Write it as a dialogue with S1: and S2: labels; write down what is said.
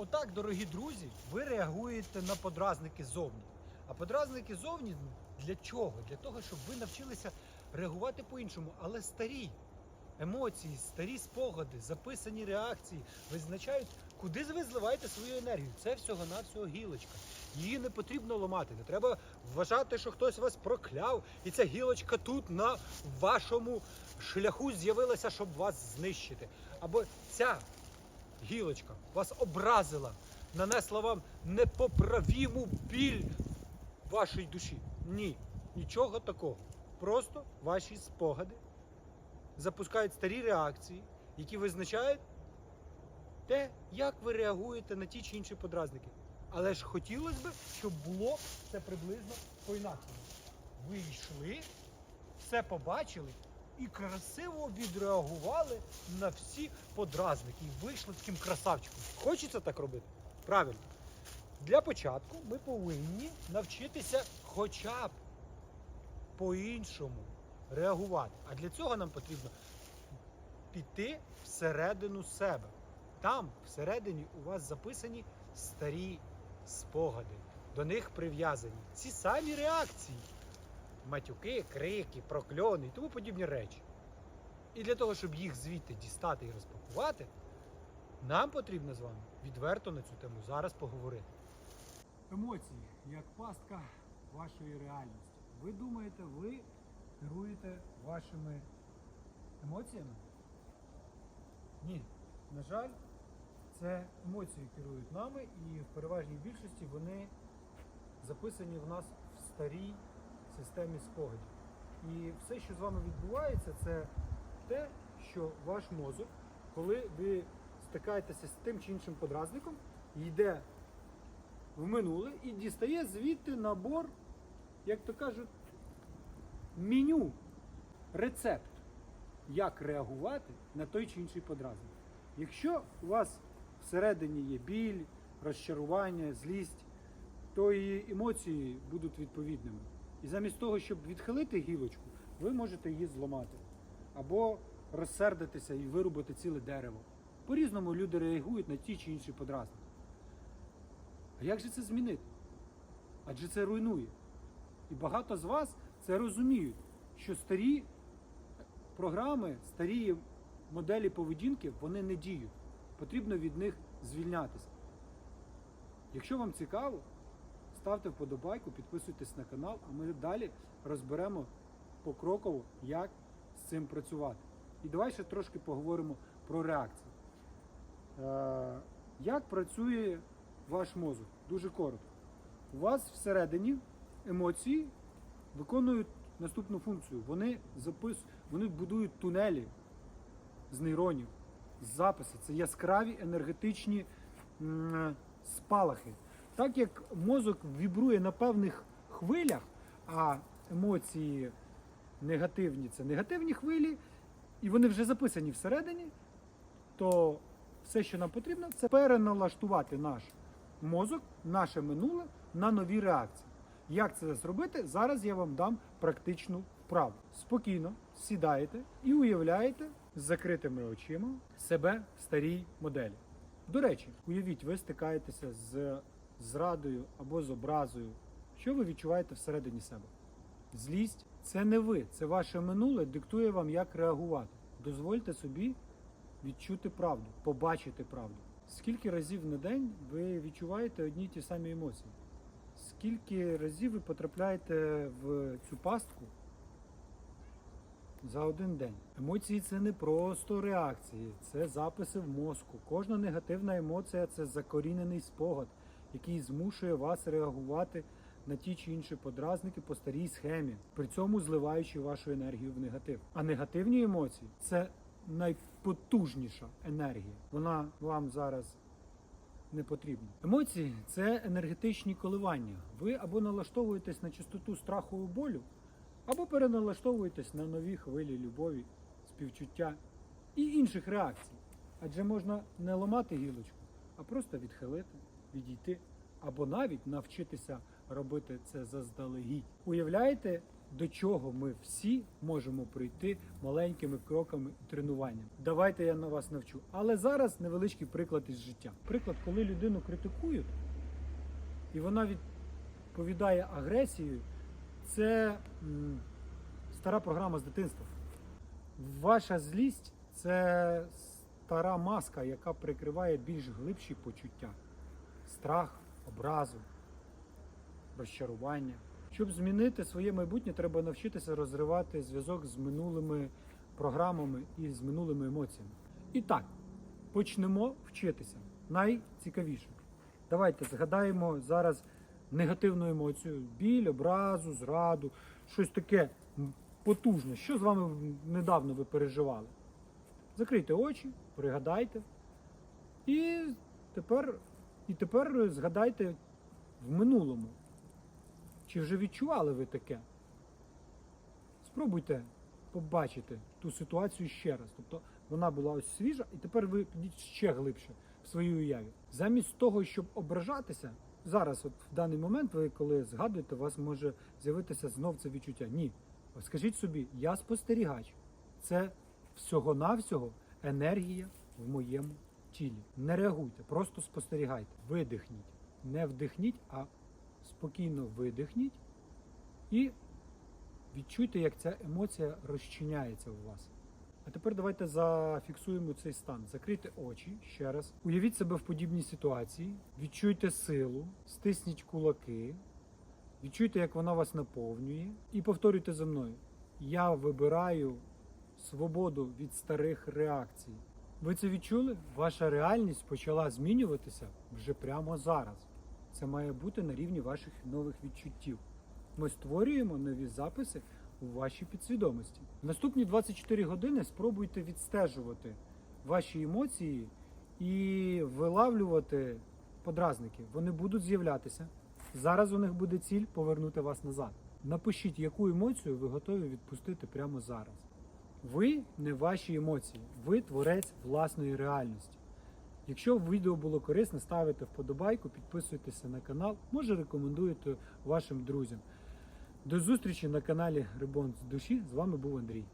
S1: Отак, дорогі друзі, ви реагуєте на подразники зовні. А подразники зовні для чого? Для того, щоб ви навчилися реагувати по-іншому, але старі емоції, старі спогади, записані реакції визначають, куди ви зливаєте свою енергію. Це всього-навсього гілочка. Її не потрібно ламати. Не треба вважати, що хтось вас прокляв, і ця гілочка тут на вашому шляху з'явилася, щоб вас знищити. Або ця гілочка вас образила, нанесла вам непоправіму біль вашій душі. Ні, нічого такого. Просто ваші спогади запускають старі реакції, які визначають те, як ви реагуєте на ті чи інші подразники. Але ж хотілося б, щоб було це приблизно по-інакшому. Ви йшли, все побачили і красиво відреагували на всі подразники. І вийшли таким красавчиком. Хочеться так робити? Правильно. Для початку ми повинні навчитися хоча б по-іншому реагувати. А для цього нам потрібно піти всередину себе. Там, всередині, у вас записані старі спогади. До них прив'язані ці самі реакції: матюки, крики, прокльони і тому подібні речі. І для того, щоб їх звідти дістати і розпакувати, нам потрібно з вами відверто на цю тему зараз поговорити. Емоції як пастка вашої реальності. Ви думаєте, ви керуєте вашими емоціями? Ні. На жаль, це емоції керують нами, і в переважній більшості вони записані в нас в старій системі спогадів. І все, що з вами відбувається, це те, що ваш мозок, коли ви стикаєтеся з тим чи іншим подразником, йде в минуле і дістає звідти набор, як то кажуть, меню, рецепт, як реагувати на той чи інший подразник. Якщо у вас всередині є біль, розчарування, злість, то і емоції будуть відповідними. І замість того, щоб відхилити гілочку, ви можете її зламати. Або розсердитися і вирубати ціле дерево. По-різному люди реагують на ті чи інші подразники. А як же це змінити? Адже це руйнує. І багато з вас це розуміють, що старі програми, старі моделі поведінки, вони не діють. Потрібно від них звільнятися. Якщо вам цікаво, ставте вподобайку, підписуйтесь на канал, а ми далі розберемо покроково, як з цим працювати. І давай ще трошки поговоримо про реакції. Е, як працює ваш мозок? Дуже коротко. У вас всередині емоції виконують наступну функцію. Вони запис... вони будують тунелі з нейронів, з записи. Це яскраві енергетичні спалахи. Так як мозок вібрує на певних хвилях, а емоції негативні це негативні хвилі, і вони вже записані всередині, то все, що нам потрібно, це переналаштувати наш мозок, наше минуле на нові реакції. Як це зробити? Зараз я вам дам практичну вправу. Спокійно сідаєте і уявляєте з закритими очима себе в старій моделі. До речі, уявіть, ви стикаєтеся з зрадою або з образою. Що ви відчуваєте всередині себе? Злість це не ви, це ваше минуле диктує вам, як реагувати. Дозвольте собі відчути правду, побачити правду. Скільки разів на день ви відчуваєте одні й ті самі емоції? Скільки разів ви потрапляєте в цю пастку за один день? Емоції це не просто реакції, це записи в мозку. Кожна негативна емоція це закорінений спогад, який змушує вас реагувати на ті чи інші подразники по старій схемі, при цьому зливаючи вашу енергію в негатив. А негативні емоції це найпотужніша енергія. Вона вам зараз не потрібно. Емоції це енергетичні коливання. Ви або налаштовуєтесь на частоту страху і болю, або переналаштовуєтесь на нові хвилі любові, співчуття і інших реакцій. Адже можна не ламати гілочку, а просто відхилити, відійти, або навіть навчитися робити це заздалегідь. Уявляєте, до чого ми всі можемо прийти маленькими кроками і тренуванням. Давайте я на вас навчу. Але зараз невеличкий приклад із життя. Приклад, коли людину критикують, і вона відповідає агресією, це м, стара програма з дитинства. Ваша злість це стара маска, яка прикриває більш глибші почуття: страх, образу, розчарування. Щоб змінити своє майбутнє, треба навчитися розривати зв'язок з минулими програмами і з минулими емоціями. І так, почнемо вчитися. Найцікавіше. Давайте згадаємо зараз негативну емоцію, біль, образу, зраду, щось таке потужне. Що з вами недавно ви переживали? Закрийте очі, пригадайте. І тепер, і тепер згадайте в минулому. Чи вже відчували ви таке? Спробуйте побачити ту ситуацію ще раз. Тобто вона була ось свіжа, і тепер ви підіть ще глибше в своїй уяві. Замість того, щоб ображатися, зараз, от в даний момент, ви коли згадуєте, у вас може з'явитися знов це відчуття. Ні. Скажіть собі, я спостерігач. Це всього-навсього енергія в моєму тілі. Не реагуйте, просто спостерігайте. Видихніть. Не вдихніть, а спокійно видихніть і відчуйте, як ця емоція розчиняється у вас. А тепер давайте зафіксуємо цей стан. Закрийте очі ще раз. Уявіть себе в подібній ситуації, відчуйте силу, стисніть кулаки, відчуйте, як вона вас наповнює, і повторюйте за мною. Я вибираю свободу від старих реакцій. Ви це відчули? Ваша реальність почала змінюватися вже прямо зараз. Це має бути на рівні ваших нових відчуттів. Ми створюємо нові записи у вашій підсвідомості. Наступні 24 години спробуйте відстежувати ваші емоції і вилавлювати подразники. Вони будуть з'являтися. Зараз у них буде ціль повернути вас назад. Напишіть, яку емоцію ви готові відпустити прямо зараз. Ви не ваші емоції, ви творець власної реальності. Якщо відео було корисне, ставите вподобайку, підписуйтеся на канал, може рекомендуєте вашим друзям. До зустрічі на каналі Рибон з душі. З вами був Андрій.